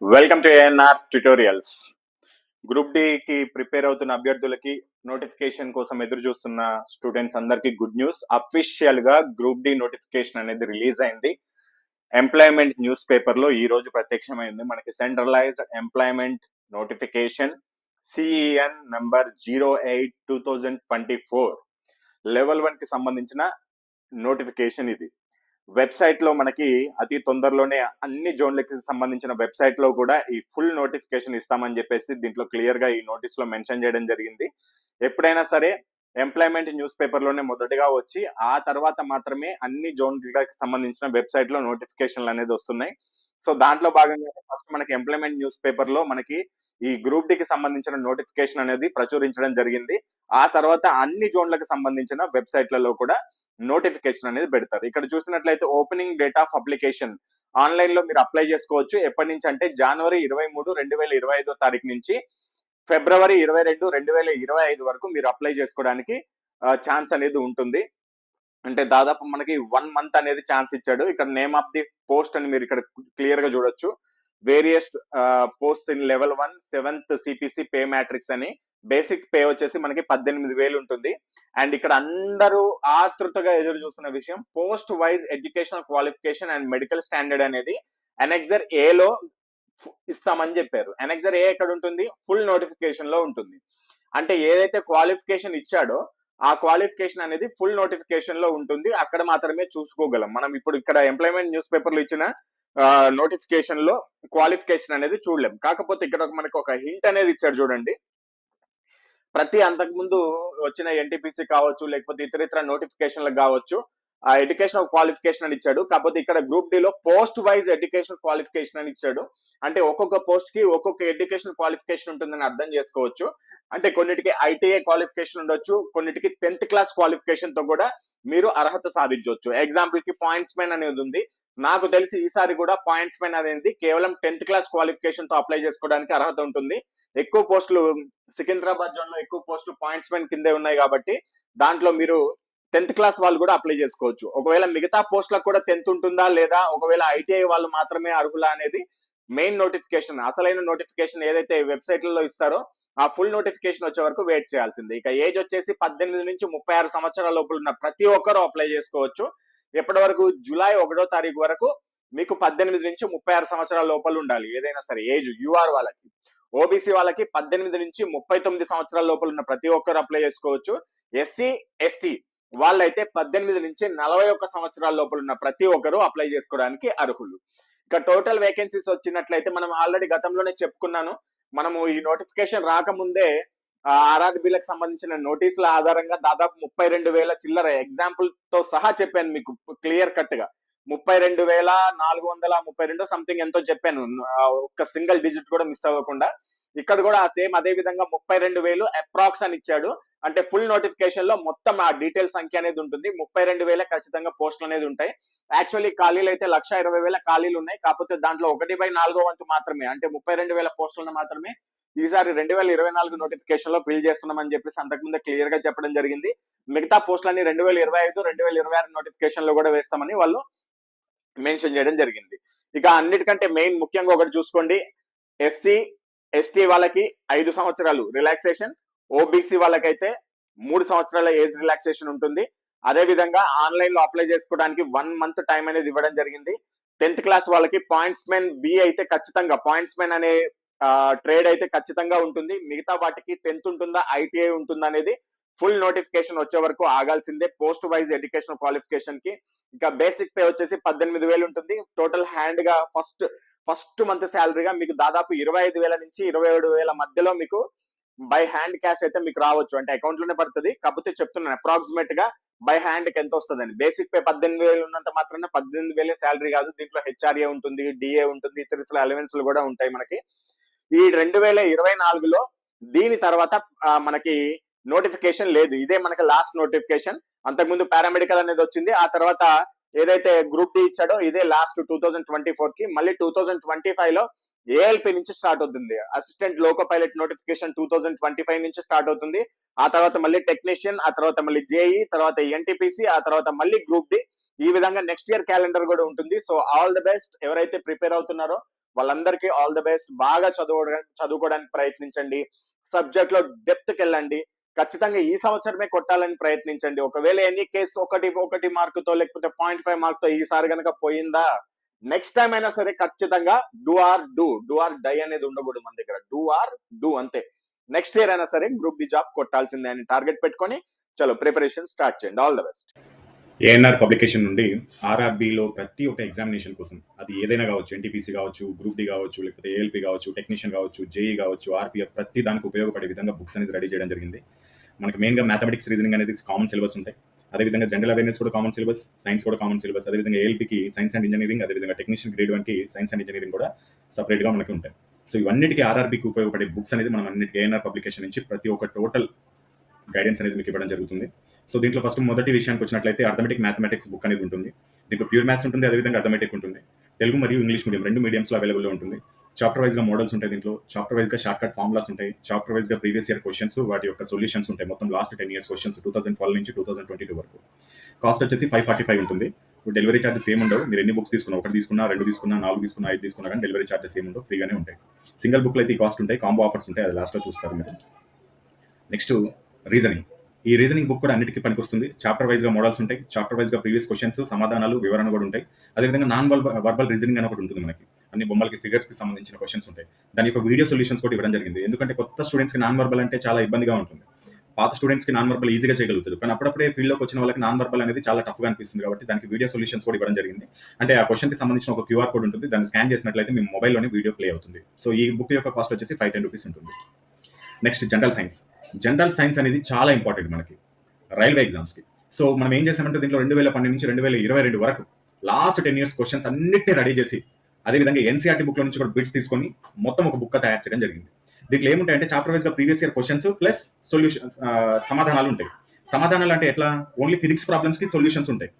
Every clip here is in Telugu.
Welcome to ANR tutorials group D కి ప్రిపేర్ అవుతున్న అభ్యర్థులకి నోటిఫికేషన్ కోసం ఎదురు చూస్తున్న స్టూడెంట్స్ అందరికి గుడ్ న్యూస్ అఫీషియల్గా గ్రూప్ డి నోటిఫికేషన్ అనేది రిలీజ్ అయింది. ఎంప్లాయ్మెంట్ న్యూస్ పేపర్లో ఈ రోజు ప్రత్యక్షమైంది. మనకి centralised employment notification CEN number zero eight two thousand twenty four level వన్కి సంబంధించిన నోటిఫికేషన్ ఇది. వెబ్సైట్లో మనకి అతి తొందరలోనే అన్ని జోన్లకి సంబంధించిన వెబ్సైట్లో కూడా ఈ ఫుల్ నోటిఫికేషన్ ఇస్తామని చెప్పేసి దీంట్లో క్లియర్గా ఈ నోటీస్లో మెన్షన్ చేయడం జరిగింది. ఎప్పుడైనా సరే ఎంప్లాయ్మెంట్ న్యూస్ పేపర్లోనే మొదటగా వచ్చి ఆ తర్వాత మాత్రమే అన్ని జోన్లకి సంబంధించిన వెబ్సైట్లో నోటిఫికేషన్లు అనేది వస్తున్నాయి. సో దాంట్లో భాగంగా ఫస్ట్ మనకి ఎంప్లాయ్మెంట్ న్యూస్ పేపర్లో మనకి ఈ గ్రూప్ డికి సంబంధించిన నోటిఫికేషన్ అనేది ప్రచురించడం జరిగింది. ఆ తర్వాత అన్ని జోన్లకు సంబంధించిన వెబ్సైట్లలో కూడా నోటిఫికేషన్ అనేది పెడతారు. ఇక్కడ చూసినట్లయితే ఓపెనింగ్ డేట్ ఆఫ్ అప్లికేషన్ ఆన్లైన్లో మీరు అప్లై చేసుకోవచ్చు. ఎప్పటి నుంచి అంటే జనవరి ఇరవై మూడు రెండు వేల ఇరవై ఐదో తారీఖు నుంచి ఫిబ్రవరి ఇరవై రెండు రెండు వేల ఇరవై ఐదు వరకు మీరు అప్లై చేసుకోవడానికి ఛాన్స్ అనేది ఉంటుంది. అంటే దాదాపు మనకి వన్ మంత్ అనేది ఛాన్స్ ఇచ్చాడు. ఇక్కడ నేమ్ ఆఫ్ ది పోస్ట్ అని మీరు ఇక్కడ క్లియర్గా చూడొచ్చు. Various post in level one seventh CPC pay matrix అని బేసిక్ పే వచ్చేసి మనకి పద్దెనిమిది వేలు ఉంటుంది. అండ్ ఇక్కడ అందరూ ఆతృతగా ఎదురు చూస్తున్న విషయం post wise educational qualification and medical standard అనేది ఎనెక్సర్ ఏలో ఇస్తామని చెప్పారు. ఎనెక్సర్ ఏ ఎక్కడ ఉంటుంది? ఫుల్ నోటిఫికేషన్లో ఉంటుంది. అంటే ఏదైతే క్వాలిఫికేషన్ ఇచ్చాడో ఆ క్వాలిఫికేషన్ అనేది ఫుల్ నోటిఫికేషన్లో ఉంటుంది. అక్కడ మాత్రమే చూసుకోగలం. మనం ఇప్పుడు ఇక్కడ ఎంప్లాయ్మెంట్ న్యూస్ పేపర్లు ఇచ్చిన నోటిఫికేషన్లో క్వాలిఫికేషన్ అనేది చూడలేం. కాకపోతే ఇక్కడ మనకు ఒక హింట్ అనేది ఇచ్చాడు చూడండి. ప్రతి అంతకు ముందు వచ్చిన ఎన్టీపీసీ కావచ్చు లేకపోతే ఇతర ఇతర నోటిఫికేషన్లకు కావచ్చు ఆ ఎడ్యుకేషన్ క్వాలిఫికేషన్ అని ఇచ్చాడు. కాకపోతే ఇక్కడ గ్రూప్ డి లో పోస్ట్ వైజ్ ఎడ్యుకేషన్ క్వాలిఫికేషన్ అని ఇచ్చాడు. అంటే ఒక్కొక్క పోస్ట్కి ఒక్కొక్క ఎడ్యుకేషన్ క్వాలిఫికేషన్ ఉంటుందని అర్థం చేసుకోవచ్చు. అంటే కొన్నిటికి ఐటీఐ క్వాలిఫికేషన్ ఉండొచ్చు. కొన్నిటికి టెన్త్ క్లాస్ క్వాలిఫికేషన్తో కూడా మీరు అర్హత సాధించవచ్చు ఎగ్జాంపుల్కి పాయింట్స్ మెన్ అనేది ఉంది. నాకు తెలిసి ఈసారి కూడా పాయింట్స్ మెన్ అనేది కేవలం టెన్త్ క్లాస్ క్వాలిఫికేషన్తో అప్లై చేసుకోవడానికి అర్హత ఉంటుంది. ఎక్కువ పోస్టులు సికింద్రాబాద్ జోన్లో ఎక్కువ పోస్టులు పాయింట్స్ మెన్ కిందే ఉన్నాయి కాబట్టి దాంట్లో మీరు టెన్త్ క్లాస్ వాళ్ళు కూడా అప్లై చేసుకోవచ్చు. ఒకవేళ మిగతా పోస్టులకు కూడా టెన్త్ ఉంటుందా లేదా? ఒకవేళ ఐటీఐ వాళ్ళు మాత్రమే అర్హులా అనేది మెయిన్ నోటిఫికేషన్ అసలైన నోటిఫికేషన్ ఏదైతే వెబ్సైట్లలో ఇస్తారో ఆ ఫుల్ నోటిఫికేషన్ వచ్చే వరకు వెయిట్ చేయాల్సింది. ఇక ఏజ్ వచ్చేసి పద్దెనిమిది నుంచి ముప్పై ఆరు సంవత్సరాల లోపల ఉన్న ప్రతి ఒక్కరూ అప్లై చేసుకోవచ్చు. ఎప్పటి వరకు? జూలై ఒకటో తారీఖు వరకు మీకు పద్దెనిమిది నుంచి ముప్పై ఆరు సంవత్సరాల లోపల ఉండాలి. ఏదైనా సరే ఏజ్ యూఆర్ వాళ్ళకి. ఓబీసీ వాళ్ళకి పద్దెనిమిది నుంచి ముప్పై తొమ్మిది సంవత్సరాల లోపల ఉన్న ప్రతి ఒక్కరు అప్లై చేసుకోవచ్చు. ఎస్సీ ఎస్టీ వాళ్ళైతే పద్దెనిమిది నుంచి నలభై ఒక్క సంవత్సరాల లోపల ఉన్న ప్రతి ఒక్కరు అప్లై చేసుకోవడానికి అర్హులు. ఇక టోటల్ వేకెన్సీస్ వచ్చినట్లయితే మనం ఆల్రెడీ గతంలోనే చెప్పుకున్నాను. మనము ఈ నోటిఫికేషన్ రాకముందే ఆర్ఆర్బీలకు సంబంధించిన నోటీసుల ఆధారంగా దాదాపు ముప్పై రెండు వేల చిల్లర ఎగ్జాంపుల్తో సహా చెప్పాను మీకు క్లియర్ కట్గా. ముప్పై రెండు వేల నాలుగు వందల ముప్పై రెండు సంథింగ్ ఎంతో చెప్పాను. ఒక్క సింగిల్ డిజిట్ కూడా మిస్ అవ్వకుండా. ఇక్కడ కూడా ఆ సేమ్ అదే విధంగా ముప్పై రెండు వేలు అప్రాక్స్ అని ఇచ్చాడు. అంటే ఫుల్ నోటిఫికేషన్లో మొత్తం ఆ డీటెయిల్ సంఖ్య అనేది ఉంటుంది. ముప్పై రెండు వేల ఖచ్చితంగా పోస్టులు అనేది ఉంటాయి. యాక్చువల్లీ ఖాళీలు అయితే లక్ష ఇరవై వేల ఖాళీలు ఉన్నాయి. కాకపోతే దాంట్లో ఒకటి బై నాలుగో వంతు మాత్రమే. అంటే ముప్పై రెండు వేల పోస్టులను మాత్రమే ఈసారి రెండు వేల ఇరవై నాలుగు నోటిఫికేషన్లో ఫిల్ చేస్తున్నామని చెప్పేసి అంతకుముందే క్లియర్గా చెప్పడం జరిగింది. మిగతా పోస్టులన్నీ రెండు వేల ఇరవై ఐదు రెండు వేల ఇరవై ఆరు నోటిఫికేషన్లో కూడా వేస్తామని వాళ్ళు మెన్షన్ చేయడం జరిగింది. ఇక అన్నిటికంటే మెయిన్ ముఖ్యంగా ఒకటి చూసుకోండి. ఎస్సీ ఎస్టీ వాళ్ళకి ఐదు సంవత్సరాలు రిలాక్సేషన్. ఓబీసీ వాళ్ళకైతే మూడు సంవత్సరాల ఏజ్ రిలాక్సేషన్ ఉంటుంది. అదే విధంగా ఆన్లైన్లో అప్లై చేసుకోవడానికి వన్ మంత్ టైం అనేది ఇవ్వడం జరిగింది. టెన్త్ క్లాస్ వాళ్ళకి పాయింట్స్ మెన్ బి అయితే ఖచ్చితంగా పాయింట్స్ మెన్ అనే ట్రేడ్ అయితే ఖచ్చితంగా ఉంటుంది. మిగతా వాటికి టెన్త్ ఉంటుందా ఐటీఐ ఉంటుందా అనేది ఫుల్ నోటిఫికేషన్ వచ్చే వరకు ఆగాల్సిందే. పోస్ట్ వైజ్ ఎడ్యుకేషన్ క్వాలిఫికేషన్కి. ఇంకా బేసిక్ పే వచ్చేసి పద్దెనిమిది వేలు ఉంటుంది. టోటల్ హ్యాండ్గా ఫస్ట్ ఫస్ట్ మంత్ శాలరీగా మీకు దాదాపు ఇరవై ఐదు వేల నుంచి ఇరవై ఏడు వేల మధ్యలో మీకు బై హ్యాండ్ క్యాష్ అయితే మీకు రావచ్చు. అంటే అకౌంట్లోనే పడుతుంది. కాకపోతే చెప్తున్నాను అప్రాక్సిమేట్గా బై హ్యాండ్కి ఎంత వస్తుందని. బేసిక్ పే పద్దెనిమిది వేలు ఉన్నంత మాత్రమే పద్దెనిమిది వేలే శాలరీ కాదు. దీంట్లో హెచ్ఆర్ఏ ఉంటుంది డిఏ ఉంటుంది ఇతర ఇతర అలవెన్స్ కూడా ఉంటాయి మనకి. ఈ రెండు వేల ఇరవై నాలుగులో దీని తర్వాత మనకి నోటిఫికేషన్ లేదు. ఇదే మనకి లాస్ట్ నోటిఫికేషన్ అంతకుముందు పారామెడికల్ అనేది వచ్చింది. ఆ తర్వాత ఏదైతే గ్రూప్ డి ఇచ్చాడో ఇదే లాస్ట్ టూ థౌజండ్ ట్వంటీ ఫోర్కి మళ్ళీ టూ థౌజండ్ ట్వంటీ ఫైవ్లో ఏఎల్పి నుంచి స్టార్ట్ అవుతుంది. Assistant loco pilot notification two thousand twenty five నుంచి స్టార్ట్ అవుతుంది. ఆ తర్వాత మళ్ళీ టెక్నీషియన్ ఆ తర్వాత మళ్ళీ జేఈ తర్వాత ఎన్టీపీసీ ఆ తర్వాత మళ్ళీ గ్రూప్ డి ఈ విధంగా నెక్స్ట్ ఇయర్ క్యాలెండర్ కూడా ఉంటుంది. సో ఆల్ ది బెస్ట్ ఎవరైతే ప్రిపేర్ అవుతున్నారో వాళ్ళందరికీ ఆల్ ది బెస్ట్ బాగా చదువు చదువుకోవడానికి ప్రయత్నించండి. సబ్జెక్ట్లో డెప్త్కి వెళ్ళండి. ఖచ్చితంగా ఈ సంవత్సరమే కొట్టాలని ప్రయత్నించండి. ఒకవేళ ఎన్ని కేసు ఒకటి ఒకటి మార్కుతో లేకపోతే పాయింట్ ఫైవ్ మార్క్తో ఈసారి కనుక పోయిందా నెక్స్ట్ టైం అయినా సరే ఖచ్చితంగా do or do do or die అనేది ఉండకూడదు మన దగ్గర. డూ ఆర్ డూ అంతే. నెక్స్ట్ ఇయర్ అయినా సరే గ్రూప్ డి జాబ్ కొట్టాల్సిందే అని టార్గెట్ పెట్టుకొని చలో ప్రిపరేషన్ స్టార్ట్ చేయండి. All the best. ANR publication నుండి ఆర్ఆర్బిలో ప్రతి ఒక్క ఎగ్జామినేషన్ కోసం అది ఏదైనా కావచ్చు ఎన్టీపీసీ కావచ్చు గ్రూప్ డి కావచ్చు లేకపోతే ఏఎల్పి కావచ్చు టెక్నీషియన్ కావచ్చు జేఈ కావచ్చు ఆర్పిఎఫ్ ప్రతి దానికి ఉపయోగపడే విధంగా బుక్స్ అనేది రెడీ చేయడం జరిగింది. మనకి మెయిన్గా మ్యాథమెటిక్స్ రీజనింగ్ అనేది కామన్ సిలబస్ ఉంటాయి. అదేవిధంగా జనరల్ అవేర్నెస్ కూడా కామన్ సిలబస్ సైన్స్ కూడా కామన్ సిలబస్ అదేవిధంగా ఏఎల్పికి సైన్స్ అండ్ ఇంజనీరింగ్ అదేవిధంగా టెక్నీషియన్ గ్రేడ్ వన్కి సైన్స్ అండ్ ఇంజనీరింగ్ కూడా సపరేట్గా మనకి ఉంటాయి. సో ఇవన్నిటికీ ఆర్ఆర్బికి ఉపయోగపడే బుక్స్ అనేది మనం అన్నిటికీ ఏఎన్ఆర్ పబ్లికేషన్ నుంచి ప్రతి ఒక్క టోటల్ గైడెన్స్ అనేది మీకు ఇవ్వడం జరుగుతుంది. సో దీంట్లో ఫస్ట్ మొదటి విషయానికి వచ్చినట్లయితే అర్థమెటిక్ మ్యాథమెటిక్స్ బుక్ అనేది ఉంటుంది. దీంట్లో ప్యూర్ మ్యాథ్స్ ఉంటుంది అదేవిధంగా అర్థమెటిక్ ఉంటుంది. తెలుగు మరియు ఇంగ్లీష్ మీడియం రెండు మీడియంస్లో అవైలబుల్లో ఉంటుంది. చాప్టర్ వైజ్గా మోడల్స్ ఉంటాయి దీంట్లో. చాప్టర్ వైజ్గా షార్ట్ కట్ ఫార్ములాస్ ఉంటాయి. చాప్టర్ వైజ్గా ప్రీవియస్ ఇయర్ క్వశ్చన్స్ వాటి యొక్క సొల్యూషన్స్ ఉంటాయి. మొత్తం last ten years questions two thousand twelve నుంచి టూ థౌసండ్ ట్వంటీ టూ వరకు. కాస్ట్ వచ్చేసి ఫైవ్ ఫార్టీ ఫైవ్ ఉంటుంది డెలివరీ చార్జెస్ ఏమి ఉండవు. మీరు ఎన్ని బుక్స్ తీసుకున్నా ఒకటి తీసుకున్నా రెండు తీసుకున్నా నాలుగు తీసుకున్నా ఐదు తీసుకున్నా కానీ డెలివరీ చార్జెస్ ఏమి ఉండవు. ఫ్రీగానే ఉంటాయి. సింగిల్ బుక్లో అయితే కాస్ట్ ఉంటాయి. కాంబో ఆఫర్స్ ఉంటాయి. అది లాస్ట్లో చూస్తారు మీరు. నెక్స్ట్ రీజనింగ్ ఈ రీజనింగ్ బుక్ కూడా అన్నిటికీ పనికొస్తుంది. చాప్టర్ వైజ్గా మోడల్స్ ఉంటాయి. చాప్టర్ వైజ్గా ప్రీవియస్ క్వశ్చన్స్ సమాధానాలు వివరణ కూడా ఉంటాయి. అదేవిధంగా నాన్ వర్బల్ రీజనింగ్ అని ఒకటి ఉంటుంది మనకి. అన్ని బొమ్మలకి ఫిగర్స్కి సంబంధించిన క్వశ్చన్స్ ఉంటాయి. దాని యొక్క వీడియో సొల్యూషన్స్ కూడా ఇవ్వడం జరిగింది. ఎందుకంటే కొత్త స్టూడెంట్స్కి నాన్ వర్బల్ అంటే చాలా ఇబ్బందిగా ఉంటుంది. పాత స్టూడెంట్స్కి నాన్ వర్బల్ ఈజీగా చేయగలుగుతారు. కానీ అప్పుడప్పుడే ఫీల్డ్లోకి వచ్చిన వాళ్ళకి నాన్ వర్బల్ అనేది చాలా టఫ్గా అనిపిస్తుంది కాబట్టి దానికి వీడియో సొల్యూషన్స్ కూడా ఇవ్వడం జరిగింది. అంటే ఆ క్వశ్చన్కి సంబంధించిన ఒక క్యూఆర్ కోడ్ ఉంటుంది. దాన్ని స్కాన్ చేసినట్లయితే మీ మొబైల్లోనే వీడియో ప్లే అవుతుంది. సో ఈ బుక్ యొక్క కాస్ట్ వచ్చేసి ఫైవ్ టెన్ రూపీస్ ఉంటుంది. Next general science. General science అనేది చాలా ఇంపార్టెంట్ మనకి రైల్వే ఎగ్జామ్స్కి. సో మనం ఏం చేసామంటే దీంట్లో రెండు వేల పన్నెండు నుంచి రెండు వేల ఇరవై రెండు వరకు లాస్ట్ టెన్ ఇయర్స్ క్వశ్చన్స్ అన్నిటిని రెడీ చేసి అదేవిధంగా ఎన్సీఆర్టీ బుక్లో నుంచి కూడా బిట్స్ తీసుకొని మొత్తం ఒక బుక్ తయారు చేయడం జరిగింది. దీంట్లో ఏముంటాయంటే చాప్టర్ వైజ్గా previous year questions plus solutions సమాధానాలు ఉంటాయి. సమాధానాలు అంటే ఎట్లా? ఓన్లీ ఫిజిక్స్ ప్రాబ్లమ్స్కి సొల్యూషన్స్ ఉంటాయి.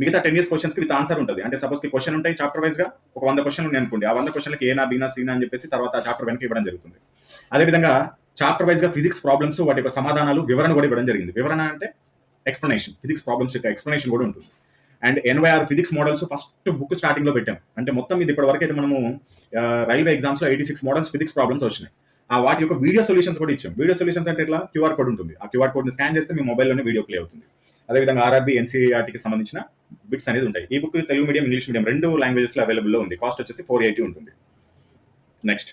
మిగతా టెన్ ఇయర్స్ క్వశ్చన్స్కి విత్ ఆన్సర్ ఉంటుంది. అంటే సపోజ్ క్వశ్చన్ ఉంటాయి చాప్టర్ వైజ్గా ఒక వంద క్వశ్చన్ ఉన్నాయి అనుకోండి ఆ వంద క్వశ్చన్లకి ఏనా బీనా సీనా అని చెప్పేసి తర్వాత ఆ చాప్టర్ వెనక ఇవ్వడం జరుగుతుంది. అదేవిధంగా చాప్టర్ వైజ్గా ఫిజిక్స్ ప్రాబ్లమ్స్ వాటి యొక్క సమాధానాలు వివరణ కూడా ఇవ్వడం జరిగింది. వివరణ అంటే ఎక్స్ప్లెనేషన్ ఫిజిక్స్ ప్రాబ్లమ్స్ యొక్క ఎక్స్ప్లెనేషన్ కూడా ఉంటుంది. అండ్ ఎనభై ఆరు ఫిజిక్స్ మోడల్స్ ఫస్ట్ బుక్ స్టార్టింగ్లో పెట్టాం. అంటే మొత్తం ఇది ఇప్పటి వరకు అయితే మనము రైల్వే ఎగ్జామ్స్లో eighty six models physics problems వచ్చినాయి. ఆ వాటి యొక్క వీడియో సొల్యూషన్స్ కూడా ఇచ్చాం. వీడియో సొల్యూషన్స్ అంటే ఇట్లా క్యూఆర్ కోడ్ ఉంటుంది. ఆ క్యూఆర్ కోడ్ని స్కాన్ చేస్తే మీ మొబైల్లోనే వీడియో ప్లే అవుతుంది. అదేవిధంగా ఆర్ఆర్బీ ఎన్సీఆర్టీకి సంబంధించిన బిట్స్ అనేది ఉంటాయి. ఈ book Telugu medium English medium రెండు లాంగ్వేజెస్లో అవైలబుల్ ఉంది. కాస్ట్ వచ్చేసి ఫోర్ ఎయిటీ ఉంటుంది. Next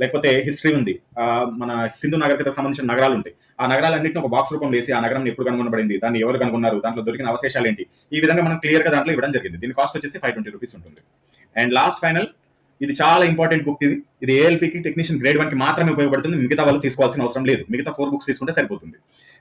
లేకపోతే హిస్టరీ ఉంది. మన సింధు నాగరికతకు సంబంధించిన నగరాలు ఉంటాయి. ఆ నగరాలన్నింటిని ఒక బాక్స్ రూపంలో వేసి ఆ నగరం ఎప్పుడు కనుగొనబడింది దాన్ని ఎవరు కనుగొన్నారు దాంట్లో దొరికిన అవశేషాలు ఏంటి? ఈ విధంగా మనం క్లియర్గా దాంట్లో ఇవ్వడం జరిగింది. దీని కాస్ట్ వచ్చేసి ఫైవ్ ట్వంటీ రూపీస్ ఉంటుంది. అండ్ లాస్ట్ ఫైనల్ ఇది చాలా ఇంపార్టెంట్ బుక్ ఇది. ఇది ఏఎల్పీకి టెక్నీషియన్ గ్రేడ్ వన్కి మాత్రమే ఉపయోగపడుతుంది. మిగతా వాళ్ళు తీసుకోవాల్సిన అవసరం లేదు. మిగతా ఫోర్ బుక్స్ తీసుకుంటే సరిపోతుంది.